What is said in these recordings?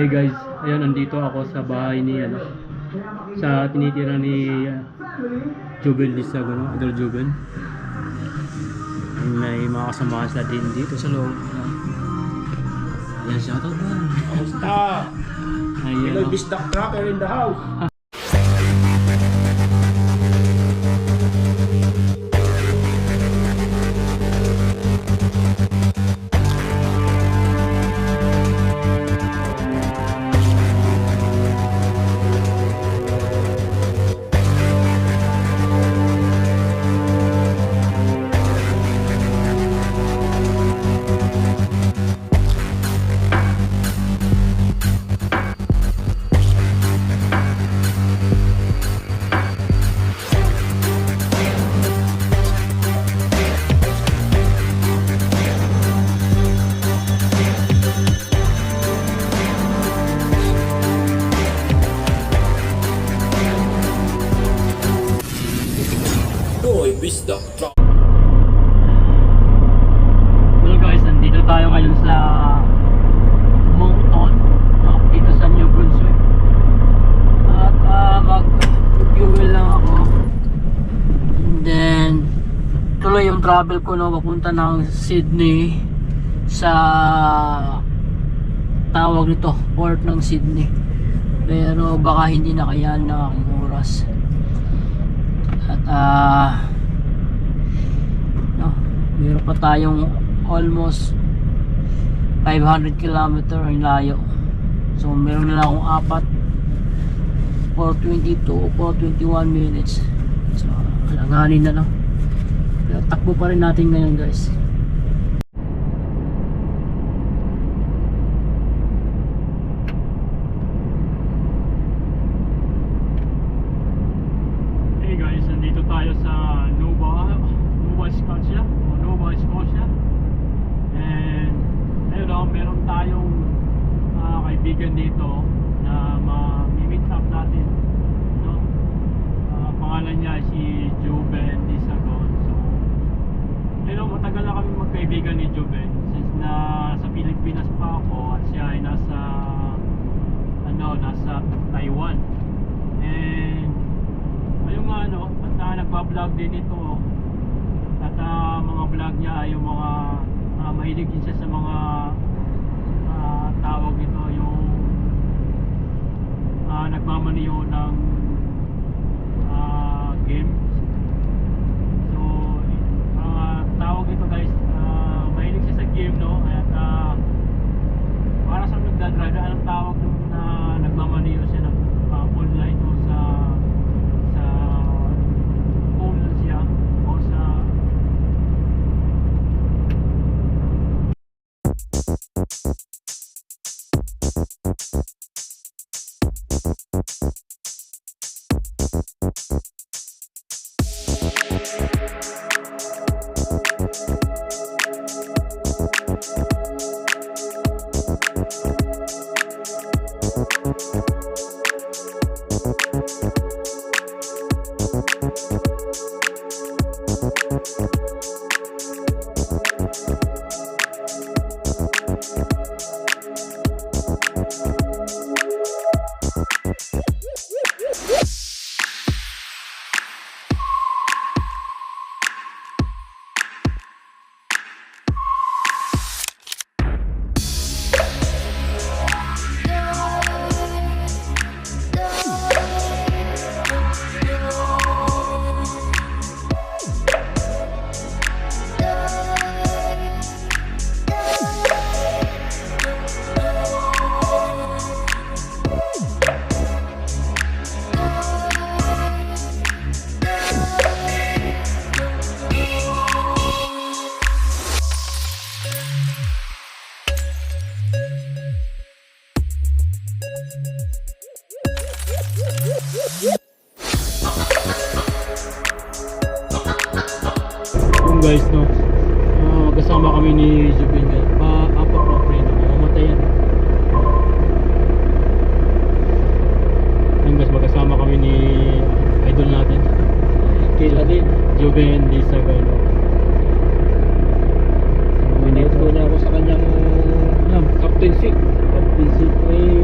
Hey guys, ayan nandito ako sa bahay ni ano sa tinitira ni uh, Juben Lisago, no? Idol Juben. May mga kasamahan sa din dito sa loob. Ayan, shoutout ba? Kamusta? Ayan. Pinoy no? Bisdak Tracker in the house. Yung travel ko no, papunta ng Sydney sa tawag nito, port ng Sydney. Pero baka hindi na kaya ng aking oras. At ah no, meron pa tayong almost 500 kilometer ang layo. So meron na lang akong apat 422 421 minutes. So alanganin na lang. Takbo pa rin natin ngayon guys. Hey guys, nandito tayo sa Nova, Nova Scotia, o Nova Scotia. And ayun o, meron tayong ah, kaibigan dito na ma-meet up natin. No? Ah, pangalan niya si Juben Disagon. So, ayun o, matagal na kami magkaibigan ni Juben since na sa Pilipinas pa ako at siya ay nasa ano, nasa Taiwan. And ayun nga ano, at uh, nagpa-vlog din ito at ah, mga vlog niya ay yung mga ah, mahilig din siya sa mga ah, tawag nito yung uh, nagmamaniyo ng Guys, no. ah, magkasama kami ni Jubin guys. Pa apat na friend na mamamatay yan. Yung guys, magkasama kami ni idol natin. Kila din. Jubin di sa gano. Minute ko niya ako sa kanyang Yan, captaincy. captaincy. Eh,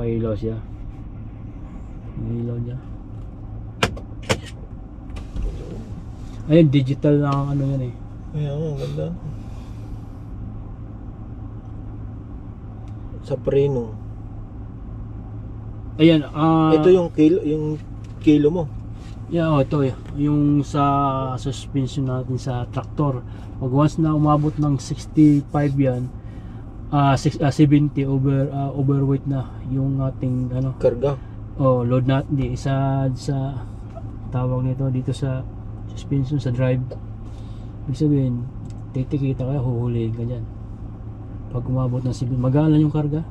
Nakailaw siya. May ilaw niya. Ayun, digital na ang ano yan eh. Ayan, ang ganda. Sa preno. Ayan, ah... Ito yung kilo, yung kilo mo. Yeah, oh, ito yung sa suspension natin sa traktor. Pag once na umabot ng 65 yan, ah six- ah, 70 over ah, overweight na yung ating ano, Karga. oh, load na di sa sa tawag nito dito sa suspension sa drive. Ibig sabihin, titikita ka, huhulihin ka dyan. Pag umabot ng 70, magalan yung karga.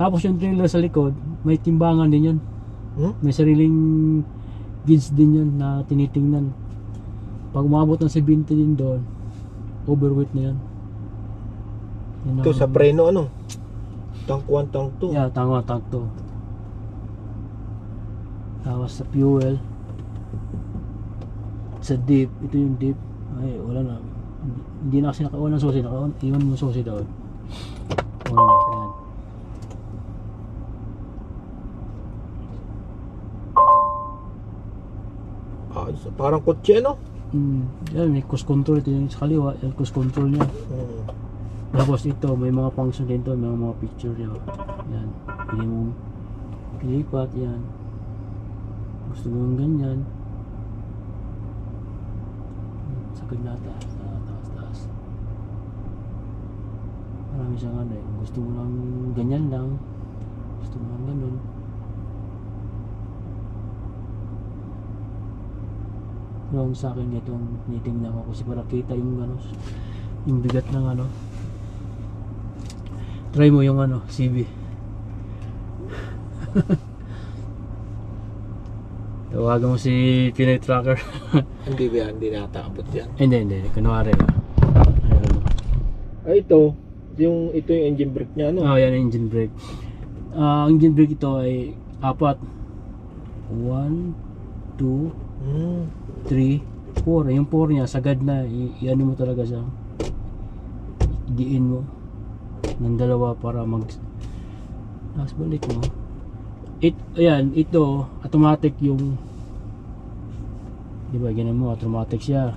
Tapos yung trailer sa likod, may timbangan din yun. Hmm? May sariling goods din yun na tinitingnan. Pag umabot ng 70 din doon, overweight na yan. Yan Ito ang- sa preno ano? Tank 1, tank 2. Yeah, tama, tank to. Tapos sa fuel. Sa dip, ito yung dip. Ay, wala na. Hindi, na kasi naka-on ang susi. Naka-on, iwan mo susi doon. On na, yan. Ah, so parang kotse ano? Mm, yan, may cruise control. Ito yung sa kaliwa, yung cruise control niya. Hmm. Tapos ito, may mga function din to, may mga picture niya. Yan. Pili mo pilipat, yan. Gusto mo ganyan. Sa ganda sa taas, taas. Marami siyang ano eh. Gusto mo lang ganyan lang. Gusto mo lang ganun. Yung sa akin itong tinitingnan ko kasi para kita yung ano, yung bigat ng ano, Try mo yung ano, CB. Tawagan mo si Pinoy Tracker. Hindi ba yan? Hindi nataabot yan. hindi, hindi. Kunwari ba. Ayun. Ah, ito. Yung, ito yung engine brake niya ano? Oh, yan ang engine brake. Ah, ang engine brake ito ay apat. 1, 2, Hmm. 3, 4. Yung 4 niya, sagad na. I- i-ano mo talaga siya. Diin mo. Ng dalawa para mag... Tapos balik mo. It, ayan, ito, automatic yung... Di ba, ganun mo, automatic siya.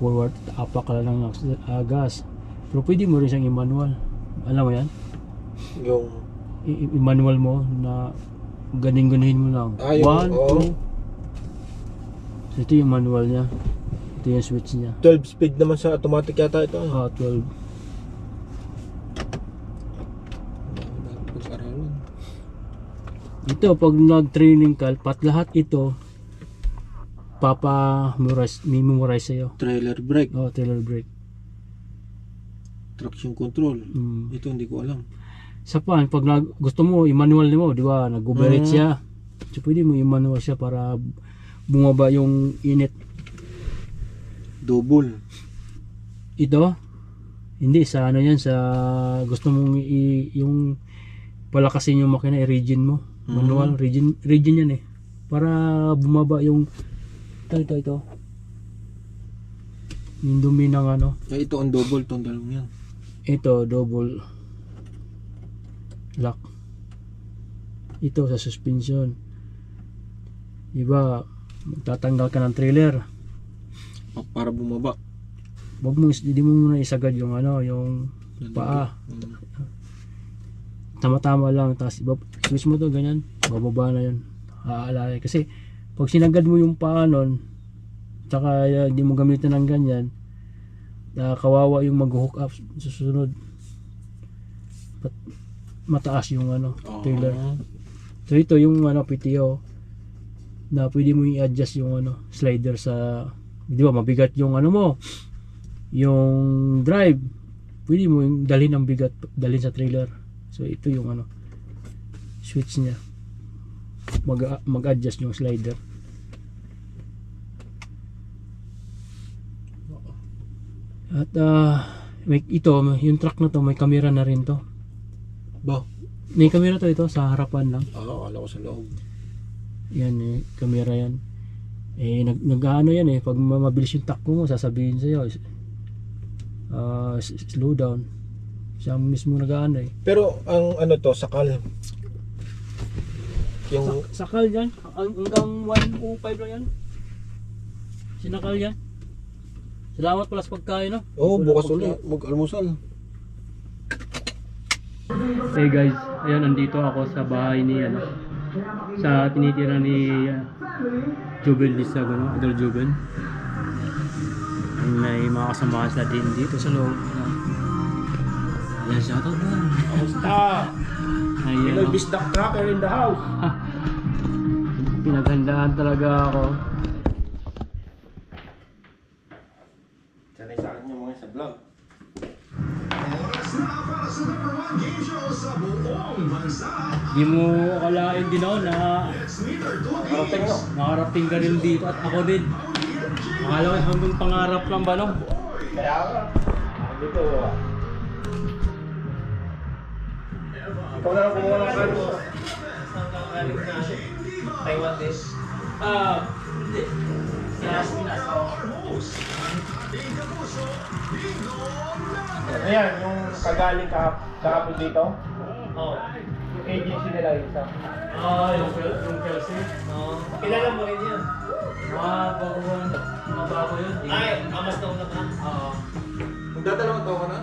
Forward, apak ka lang ng uh, gas. Pero pwede mo rin siyang i-manual. Alam mo yan? Yung, i-manual mo na ganing-ganihin mo lang. Ah, yung- One, oo. two. So, ito yung manual niya. Ito yung switch niya. 12 speed naman sa automatic yata ito. Ano? Ah, 12. Ito, pag nag-training ka, pat lahat ito, papa-memorize, memorize sa'yo. Trailer brake, Oh, trailer brake. traction control. Mm. Ito hindi ko alam. Sa pan, pag nag, gusto mo, i-manual mo, di ba? Nag-overrate Mm. siya. So, pwede mo i-manual siya para bumaba yung init. Double. Ito, hindi, sa ano yan, sa gusto mong i, yung palakasin yung makina, i-region mo. Manual, region, region yan eh. Para bumaba yung, ito, ito, ito. Yung dumi ng ano, Ay, ito ang double tong dalawang yan. ito, double lock. Ito sa suspension. Diba, magtatanggal ka ng trailer. Pa- Para bumaba. Wag mo, hindi mo muna isagad yung ano, yung paa. Mm. Tama-tama lang, tapos iba, switch mo to ganyan, bababa na yun. Aalala. Kasi, pag sinagad mo yung paa nun, tsaka uh, hindi mo gamitin ng ganyan, uh, kawawa yung mag-hook up sa susunod. Pat, mataas yung ano, trailer. Ah. So ito yung ano PTO na pwede mo i-adjust yung ano slider sa di ba mabigat yung ano mo yung drive pwede mo yung dalhin ang bigat dalhin sa trailer so ito yung ano switch niya mag mag-adjust yung slider at ah may, ito yung truck na to may camera na rin to Ba? may camera to ito sa harapan lang Ah, akala ko sa loob. Yan eh, camera yan. Eh, nag, nag-ano yan eh, pag ma- mabilis yung takbo mo, sasabihin sa'yo, uh, slow down. Siya mismo nag-ano eh. Pero ang ano to, sakal. Yung Sakal yan. Hang- Hanggang 105 lang yan. Sinakal yan. Salamat pala sa pagkain, no? Oh, bukas ulit mag-almusal. Hey guys, ayan nandito ako sa bahay ni ano sa tinitira ni uh, Juben Lisago, no? Idol Juben. May mga kasama sila din dito sa loob. No? Ayan, shoutout na. Kamusta? Ayan, Pinoy no? Bisdak Tracker in the house. Pinaghandaan talaga ako. Sanay sa akin yung mga sa vlog. Di mo akalain din ako na Parating no? nakarating ka rin dito at ako din. Akala ko hanggang pangarap lang ba no? Kaya ka. Dito. ah. Ikaw na kumuha ng kano. Taiwan dish. Ah, hindi. Ayan, yung kagaling ka kahapon dito. Oh. Yung agency nila isa. Ah, yung, yung Kelsey. Oo. Kilala mo rin yan. Mga baguhan. Mga bago yun. Ay, amas na una pa. Oo. Magdadalawang taon ka na?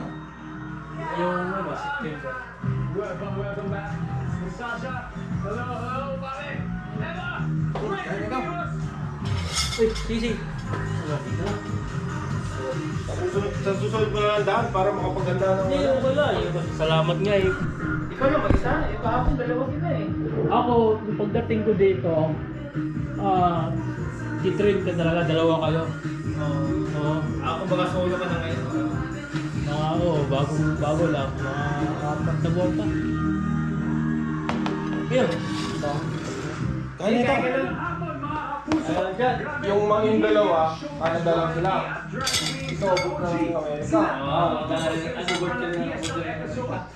Yung ano, September. Kaya ka. Uy, sisi. Wala dito. Sa susunod, sa susunod mo na lang daan para makapaganda ng Hindi, lang. Yung- Salamat nga eh. Ikaw lang mag-isa. Yung kahapon, dalawa sila eh. Ako, yung pagdating ko dito, ah, titrain ka talaga, dalawa kayo. Oo. Ako baga solo ka na ngayon. Mga, oo, bago, bago lang. Mga apat na buwan pa. Ito. Kaya nito. Dyan. Yung mga yung dalawa, Canada lang sila. Ito, book na ng Amerika. Oo, ano ka na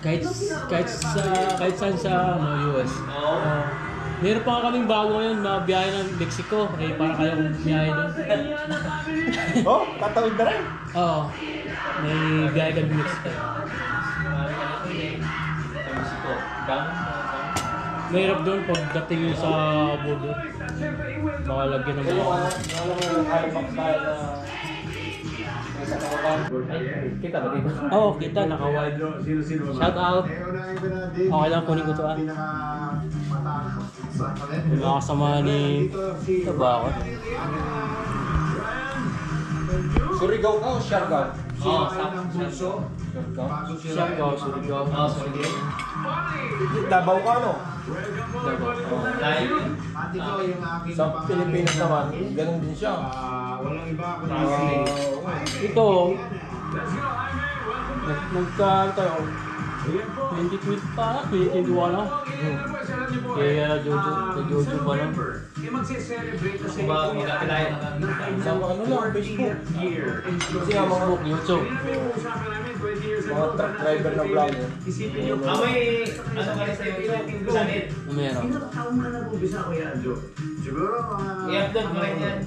Kahit, kahit sa, kahit saan sa ano, US. Oo. Uh, meron pa kaming bago ngayon, mga biyahe ng Mexico. Eh, para kayo kung biyahe doon. Oh, tatawid na rin. Oo. May biyahe kami Mexico. Mahirap doon pagdating sa border. Baka lagyan ng mga... ano, yung alam mo yung Halifax style na. Kita ba dito? Oo, oh, kita, naka-wide. Shout out. Okay lang, kunin ko to ah. Yung mga kasama ni... Ito ba ako? Surigao ka o Siargao? Oo, Siargao? Siargao, Surigao. Oo, sorry. Davao ka no? Layo yun. Sa Pilipinas naman, ganun din siya. walang iba ako Ah, Ito, nag- nagka tayo, 2020 pa, 2021 na. Kaya Jojo, kay Jojo pa lang. Kung ba na kami. sa ano lang, Facebook. Kasi nga mga, Facebook, YouTube. mga truck driver na vlogger. Ah, may ano ka rin sa YouTube? Channel. Na meron. Siguro mga... I-upload mo rin yan.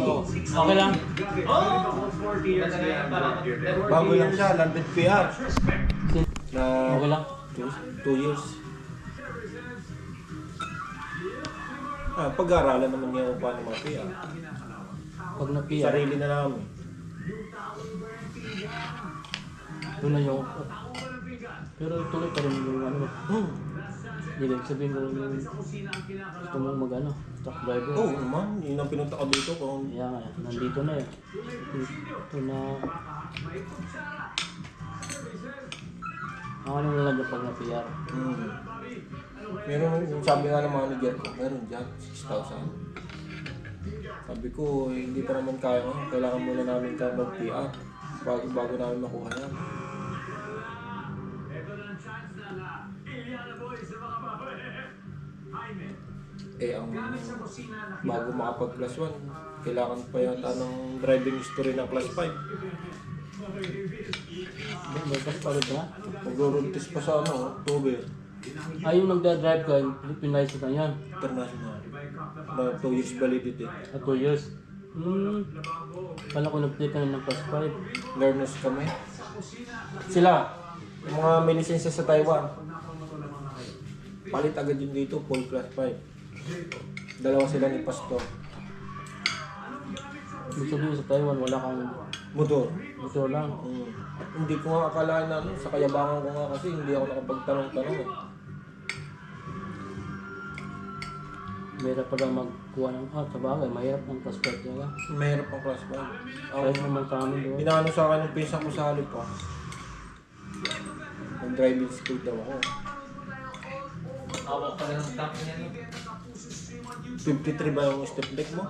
Oo. Okay lang. Para Bago lang siya, landed PR. Okay lang. two, two years. Ah, pag-aaralan naman niya kung paano mga PR. Pag na-PR, Sarili na namin. doon na yung... Pero tuloy pa rin yung ano. Hmm. Hindi lang sabihin ko yung gusto mong mag ano, truck driver. Oo oh, naman, yun ang pinunta ko dito kung Kaya nga, nandito na eh. Ito na... Ang ano na lang yung pag na-PR. Hmm. Meron, yung sabi nga ng manager ko, meron dyan, 6,000. Sabi ko, eh, hindi pa naman kaya nga, kailangan muna namin tayo mag-PR bago, bago namin makuha yan. Eh, ang bago makapag class 1, kailangan pa yata ng driving history ng class 5. Pa rin na. Test pa sa ano, October, Ay, yung nagda-drive ka, pinayos na yan. international. Na 2 years validity. At 2 years. Hmm. Kala ko nag-play ka na ng plus 5. learners kami. Sila, yung mga may lisensya sa Taiwan. palit agad yun dito, full class 5. Dalawa sila ni Pastor. Sabihin sa Taiwan, wala kang Motor. Motor lang. Mm. Hindi ko nga akalain na ano, sa kayabangan ko nga kasi hindi ako nakapagtanong-tanong eh. Mahirap pala magkuha ng, ah, sa bagay, mahirap ng prospect nila. Mahirap ang class 5. Kahit naman sa amin doon. Inaano sa akin ng pinsan ko sa halip pa. Nag-driving school daw ako. Hawak pala ng top niya. no? 53 ba yung step deck mo?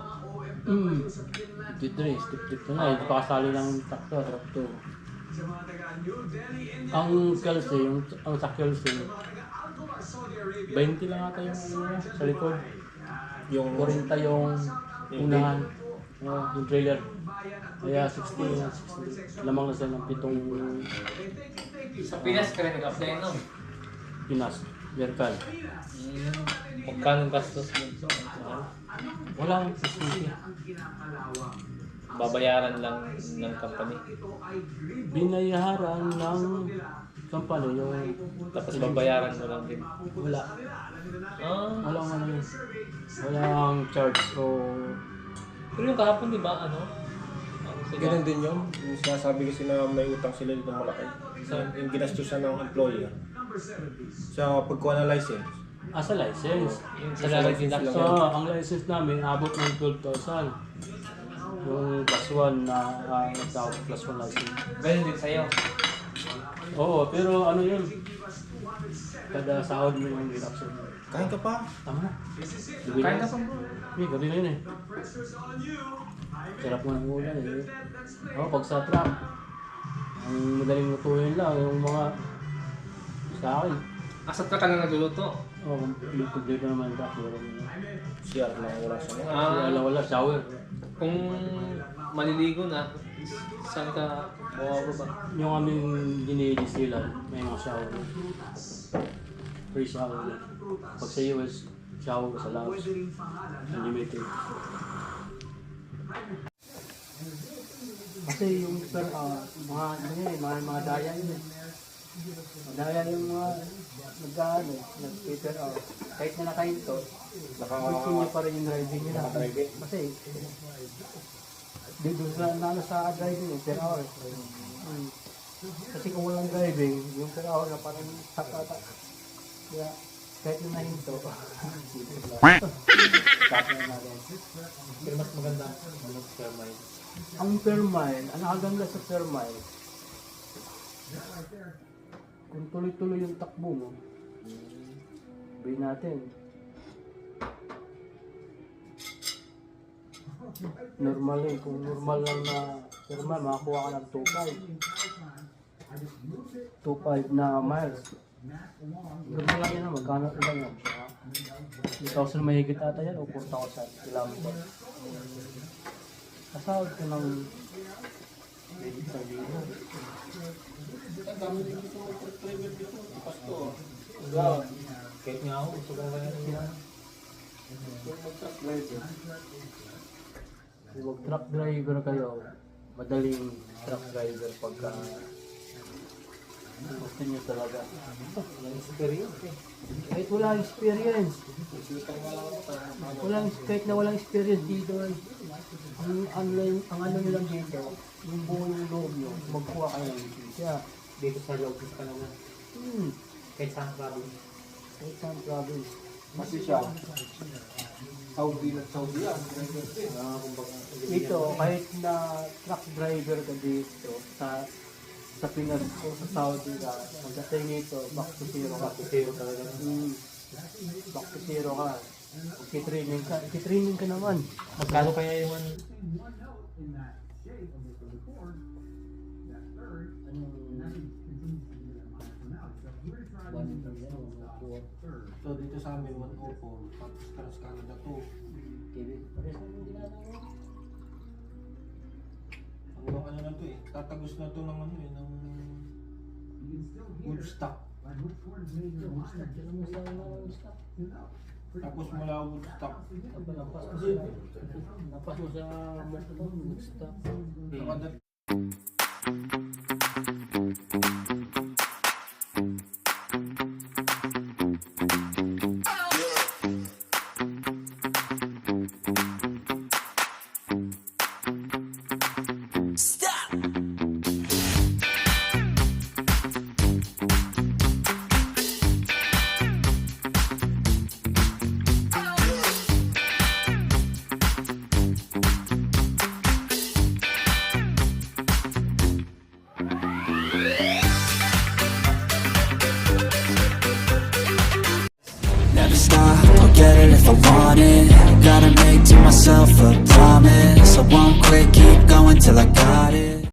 Hmm. 53, step tip na hindi pa kasali ng traktor. Traktor. Ang Kelsey, yung, ang sa Kelsey, 20 lang ata yung ano sa likod. Yung 40 yung unahan. Oh, yung trailer. Kaya 60 na 60. Lamang na sila ng pitong Sa Pinas ka rin nag-apply no? Pinas. Vertical. Hmm. Magkano gastos mo? Wala ang facility. Babayaran lang ng company. Binayaran ng company yung Tapos babayaran mo lang din. wala. Ah. Walang ano yun. Walang charge o Pero yung kahapon di ba ano? Ano sila? Ganun din yun. Yung sinasabi kasi na may utang sila dito malaki. Sa yung ginastusan ng employer. Sa pagkuha ng license. ah, sa license. Sa license deduction. So, ang license namin, abot ng 12,000. Yung plus 1 na uh, nagtawag plus 1 license. Ganun din sa'yo. Oo, pero ano yun? Kada sahod mo yung deduction. Kain ka pa? Tama na. Kain ka pa bro. Hey, gabi na yun eh. Sarap nga ng ulan eh. Oo, pag sa truck, ang madaling lutuin lang yung mga sa akin. Asat ka ka na nagluluto. Oo, oh, kompleto naman truck. Meron na. Wala sa mga. Ah, Wala, wala, shower. kung maliligo na, saan ka bumababa? Yung aming dinidis nila, may mga shower. Free shower. Pag sa US, shower ka sa lounge. Unlimited. Kasi yung per hour, mga ano yun eh, mga, mga daya yun eh. Daya yung mga nag-ano, nag-per hour. Kahit na nakahinto, continue pa rin yung driving nila. Kasi, dito sa nano sa driving eh, per hour. Hmm. Kasi kung walang driving, yung per hour na parang tapata. Kaya, kahit na nahinto, Stop na natin. Pero mas maganda ano per mile. Ang per mile, ang nakaganda sa per mile, kung tuloy-tuloy yung takbo mo, bay natin. Normal eh, kung normal lang na mile, makakuha ka ng 2.5. 2.5 na miles. Normal lang yan, magkano ilan yan? 2,000 mahigit ata yan o 4,000 kilometers. Kasahod ko ng mahigit sa libo. Kahit nga ako, gusto kong kaya niya. Kung mag truck driver kayo, madaling truck driver pagka gusto nyo talaga. Yung experience eh. Kahit wala experience. Walang, kahit na walang experience dito, ang, ang, ang ano nyo lang dito, yung buong loob nyo, magkuha kayo ng lisensya. Dito sa Lopez ka naman. Hmm, Kahit saan province. kahit saan province. Kasi siya, Saudi na Saudi yan. Ah, kumbaga. Ito, kahit na truck driver ka dito, sa sa Pinas o sa Saudi ka, pagdating nito, back to zero ka. Back to zero talaga. Hmm, back to zero ka. Magki-training ka, magki-training ka naman. Magkano kaya yung 104. Tapos Trans Canada 2. Ang ano na to eh. Tatagos na to ng ano eh, ng Woodstock. Tapos mula Woodstock. Napas mo sa motor, stop. Nakadat